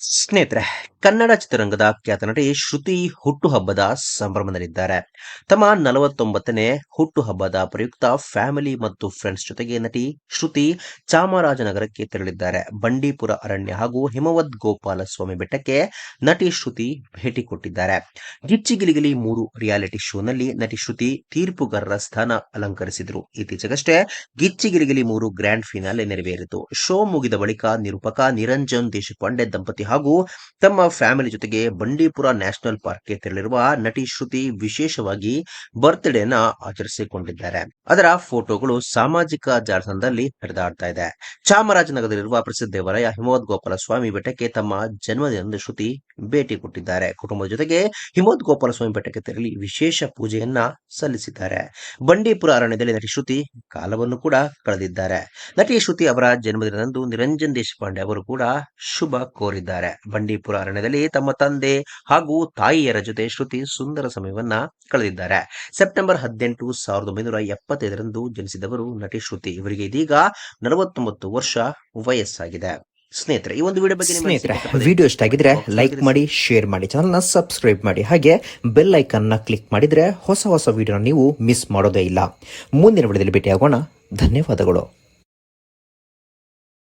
ಸ್ನೇಹಿತರೆ ಕನ್ನಡ ಚಿತ್ರರಂಗದ ಖ್ಯಾತ ನಟಿ ಶ್ರುತಿ ಹುಟ್ಟುಹಬ್ಬದ ಸಂಭ್ರಮದಲ್ಲಿದ್ದಾರೆ. ತಮ್ಮ ನಲವತ್ತೊಂಬತ್ತನೇ ಹುಟ್ಟುಹಬ್ಬದ ಪ್ರಯುಕ್ತ ಫ್ಯಾಮಿಲಿ ಮತ್ತು ಫ್ರೆಂಡ್ಸ್ ಜೊತೆಗೆ ನಟಿ ಶ್ರುತಿ ಚಾಮರಾಜನಗರಕ್ಕೆ ತೆರಳಿದ್ದಾರೆ. ಬಂಡೀಪುರ ಅರಣ್ಯ ಹಾಗೂ ಹಿಮವದ್ ಗೋಪಾಲ ಸ್ವಾಮಿ ಬೆಟ್ಟಕ್ಕೆ ನಟಿ ಶ್ರುತಿ ಭೇಟಿ ಕೊಟ್ಟಿದ್ದಾರೆ. ಗಿಚ್ಚಿಗಿಲಿಗಿಲಿ ಮೂರು ರಿಯಾಲಿಟಿ ಶೋನಲ್ಲಿ ನಟಿ ಶ್ರುತಿ ತೀರ್ಪುಗಾರರ ಸ್ಥಾನ ಅಲಂಕರಿಸಿದರು. ಇತ್ತೀಚೆಗಷ್ಟೇ ಗಿಚ್ಚಿಗಿಲಿಗಿಲಿ ಮೂರು ಗ್ರ್ಯಾಂಡ್ ಫಿನಾಲೆ ನೆರವೇರಿತು. ಶೋ ಮುಗಿದ ಬಳಿಕ ನಿರೂಪಕ ನಿರಂಜನ್ ದೇಶಪಾಂಡೆ ದಂಪತಿ ಹಾಗೂ ತಮ್ಮ ಫ್ಯಾಮಿಲಿ ಜೊತೆಗೆ ಬಂಡೀಪುರ ನ್ಯಾಷನಲ್ ಪಾರ್ಕ್ಗೆ ತೆರಳಿರುವ ನಟಿ ಶ್ರುತಿ ವಿಶೇಷವಾಗಿ ಬರ್ತ್ಡೇನ ಆಚರಿಸಿಕೊಂಡಿದ್ದಾರೆ. ಅದರ ಫೋಟೋಗಳು ಸಾಮಾಜಿಕ ಜಾಲತಾಣದಲ್ಲಿ ಹರಿದಾಡ್ತಾ ಇದೆ. ಚಾಮರಾಜನಗರದಲ್ಲಿರುವ ಪ್ರಸಿದ್ಧ ದೇವಾಲಯ ಹಿಮವದ್ ಗೋಪಾಲ ಸ್ವಾಮಿ ಬೆಟ್ಟಕ್ಕೆ ತಮ್ಮ ಜನ್ಮದಿನದ ಶ್ರುತಿ ಭೇಟಿ ಕೊಟ್ಟಿದ್ದಾರೆ. ಕುಟುಂಬದ ಜೊತೆಗೆ ಹಿಮವದ್ ಗೋಪಾಲ ಸ್ವಾಮಿ ಬೆಟ್ಟಕ್ಕೆ ತೆರಳಿ ವಿಶೇಷ ಪೂಜೆಯನ್ನ ಸಲ್ಲಿಸಿದ್ದಾರೆ. ಬಂಡೀಪುರ ಅರಣ್ಯದಲ್ಲಿ ನಟಿ ಶ್ರುತಿ ಕಾಲವನ್ನು ಕೂಡ ಕಳೆದಿದ್ದಾರೆ. ನಟಿ ಶ್ರುತಿ ಅವರ ಜನ್ಮದಿನದಂದು ನಿರಂಜನ್ ದೇಶಪಾಂಡೆ ಅವರು ಕೂಡ ಶುಭ ಕೋರಿದ್ದಾರೆ. ಬಂಡೀಪುರ ಅರಣ್ಯದಲ್ಲಿ ತಮ್ಮ ತಂದೆ ಹಾಗೂ ತಾಯಿಯರ ಜೊತೆ ಶ್ರುತಿ ಸುಂದರ ಸಮಯವನ್ನ ಕಳೆದಿದ್ದಾರೆ. ಸೆಪ್ಟೆಂಬರ್ ಹದಿನೆಂಟು ಸಾವಿರದ ಒಂಬೈನೂರ ಎಪ್ಪತ್ತೈದರಂದು ಜನಿಸಿದವರು ನಟಿ ಶ್ರುತಿ. ಇವರಿಗೆ ಇದೀಗ ನಲವತ್ತೊಂಬತ್ತು ವರ್ಷ ವಯಸ್ಸಾಗಿದೆ. ಸ್ನೇಹಿತರೆ ಈ ಒಂದು ವಿಡಿಯೋ ಬಗ್ಗೆ ಸ್ನೇಹಿತರೆ ವಿಡಿಯೋ ಇಷ್ಟ ಆಗಿದ್ರೆ ಲೈಕ್ ಮಾಡಿ ಶೇರ್ ಮಾಡಿ ಚಾನಲ್ನ ಸಬ್ಸ್ಕ್ರೈಬ್ ಮಾಡಿ. ಹಾಗೆ ಬೆಲ್ ಐಕನ್ನ ಕ್ಲಿಕ್ ಮಾಡಿದ್ರೆ ಹೊಸ ಹೊಸ ವಿಡಿಯೋನ ನೀವು ಮಿಸ್ ಮಾಡೋದೇ ಇಲ್ಲ. ಮುಂದಿನ ವಿಡಿಯೋದಲ್ಲಿ ಭೇಟಿಯಾಗೋಣ. ಧನ್ಯವಾದಗಳು.